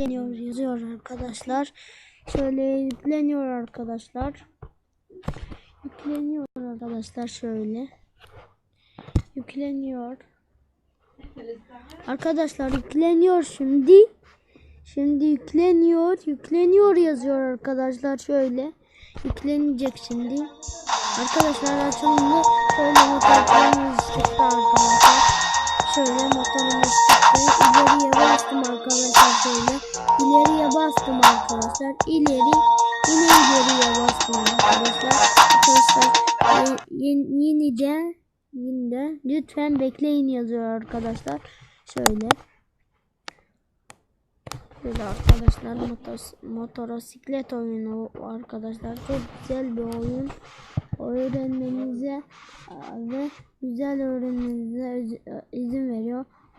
yükleniyor yazıyor arkadaşlar. Şöyle yükleniyor arkadaşlar. Yükleniyor arkadaşlar şöyle. Yükleniyor. Arkadaşlar yükleniyor şimdi. Şimdi yükleniyor. Yükleniyor yazıyor arkadaşlar şöyle. Yüklenecek şimdi. Arkadaşlar açılımda şöyle motorumuz çıktı arkadaşlar. Şöyle motorumuz çıktı. İleriye bastım arkadaşlar şöyle. İleriye bastım arkadaşlar. İleri yine ileriye bastım arkadaşlar. Arkadaşlar e, yeni, yeniden yeniden lütfen bekleyin yazıyor arkadaşlar. Şöyle. Şöyle arkadaşlar motos, motosiklet oyunu arkadaşlar çok güzel bir oyun öğrenmenize e, ve güzel öğrenmenize öz- izin veriyor.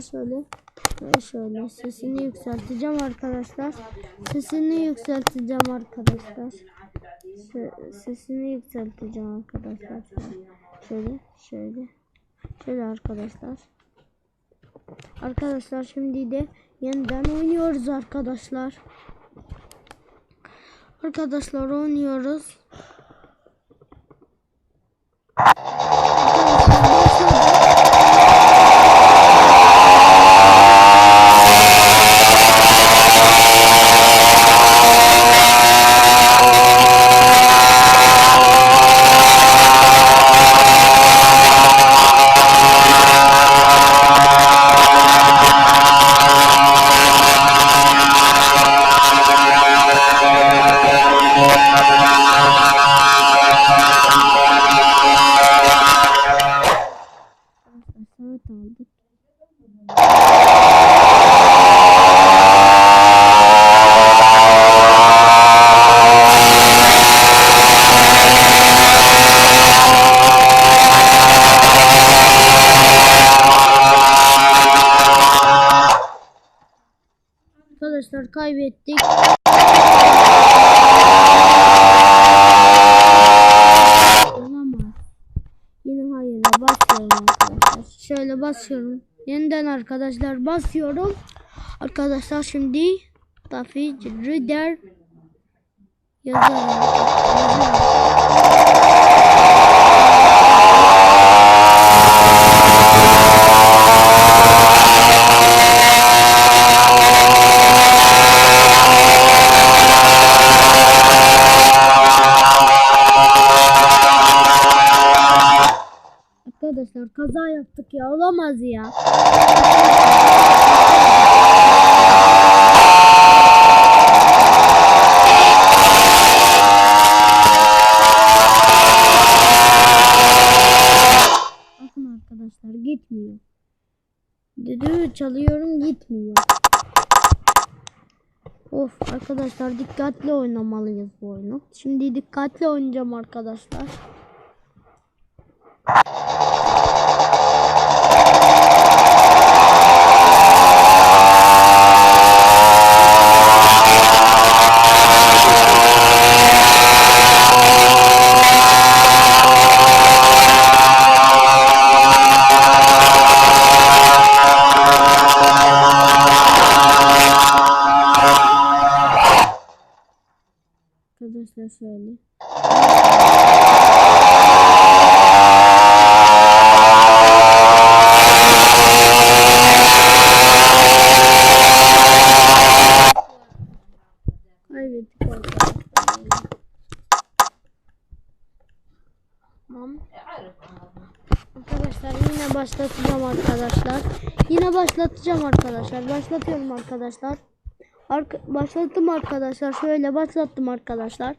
Arkadaşlar şöyle şöyle sesini yükselteceğim arkadaşlar. Sesini yükselteceğim arkadaşlar. Se- sesini yükselteceğim arkadaşlar. Şöyle şöyle şöyle arkadaşlar. Arkadaşlar şimdi de yeniden oynuyoruz arkadaşlar. Arkadaşlar oynuyoruz. Arkadaşlar kaybettik. Olamaz. Yine hayırla basıyorum arkadaşlar. Şöyle basıyorum. Yeniden arkadaşlar basıyorum. Arkadaşlar şimdi Tafi Reader yazarım. Ya olamaz ya. Bakın arkadaşlar gitmiyor. Düdüğü çalıyorum gitmiyor. Of arkadaşlar dikkatli oynamalıyız bu oyunu. Şimdi dikkatli oynayacağım arkadaşlar. Arkadaşlar şöyle. Arkadaşlar yine başlatacağım arkadaşlar. Yine başlatacağım arkadaşlar. Başlatıyorum arkadaşlar. Arka başlattım arkadaşlar. Şöyle başlattım arkadaşlar.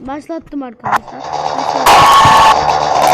Başlattım arkadaşlar. Başlattım.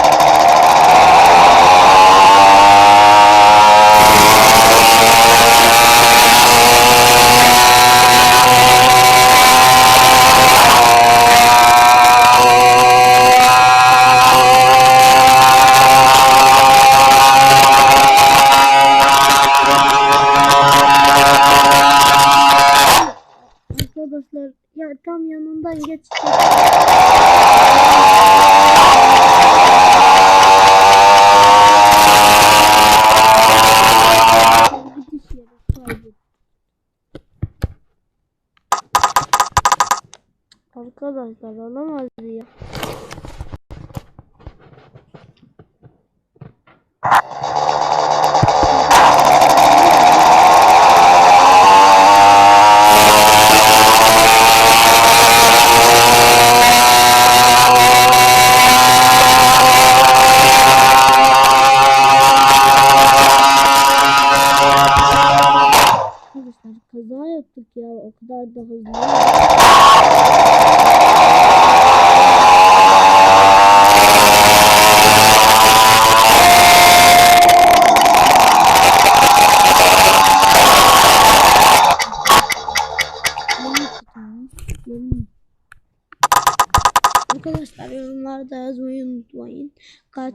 Kaç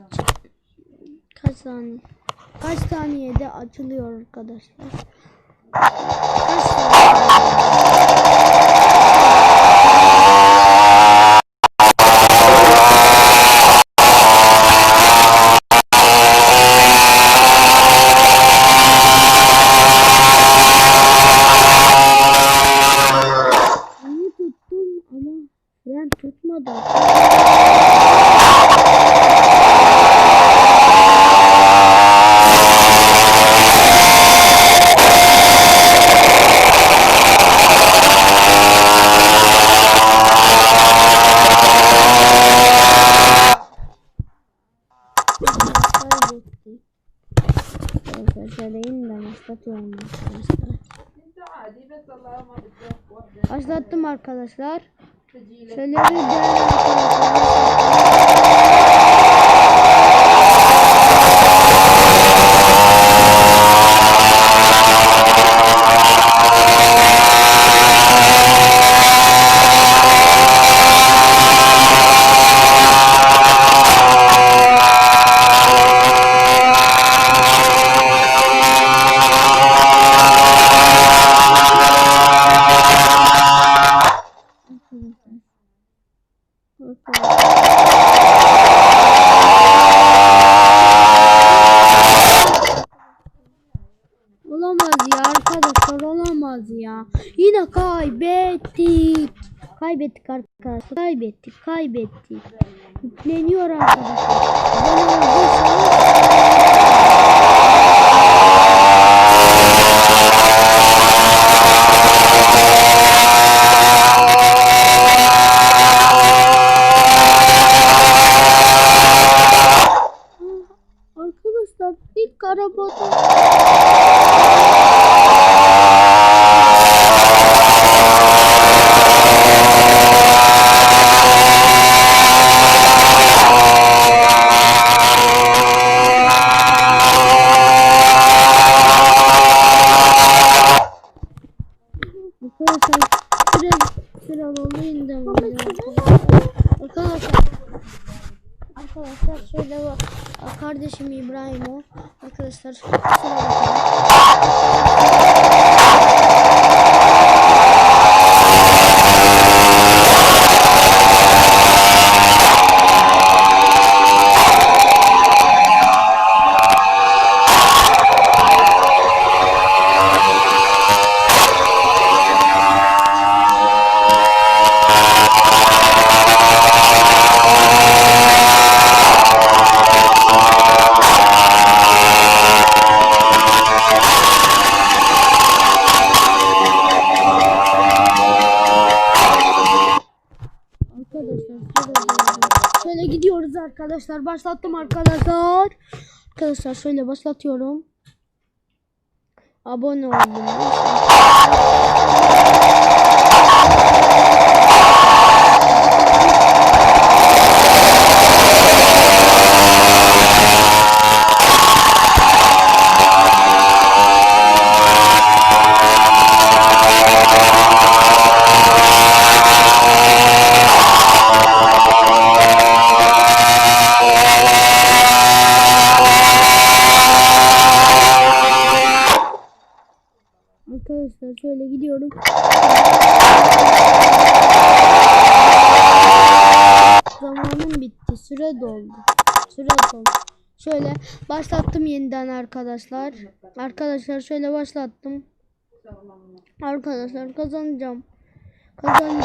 kaç saniye kaç saniyede açılıyor arkadaşlar. Kaç saniyede? Elini tuttum ama fren tutmadı. Kaybettik. Arkadaşlar söyleyin de başlatıyorum arkadaşlar. Başlattım arkadaşlar. Şöyle bir arkadaşlar. Kaybettik. Kaybettik arkadaşlar. Kaybettik. Kaybettik. Yükleniyor arkadaşlar. Olduysanız Arkadaşlar ilk arabada Arkadaşlar süre olayım da Arkadaşlar Arkadaşlar şöyle bak kardeşim İbrahim o Arkadaşlar şöyle bakalım. Gidiyoruz arkadaşlar. Başlattım arkadaşlar. Arkadaşlar şöyle başlatıyorum. Abone olun. Süre doldu. Şöyle başlattım yeniden arkadaşlar. Arkadaşlar şöyle başlattım. Arkadaşlar kazanacağım. Kazanacağım.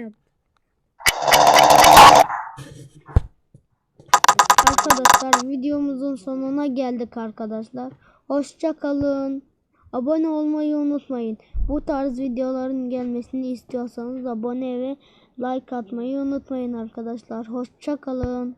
Yaptım. Arkadaşlar videomuzun sonuna geldik arkadaşlar. Hoşça kalın. Abone olmayı unutmayın. Bu tarz videoların gelmesini istiyorsanız abone ve like atmayı unutmayın arkadaşlar. Hoşça kalın.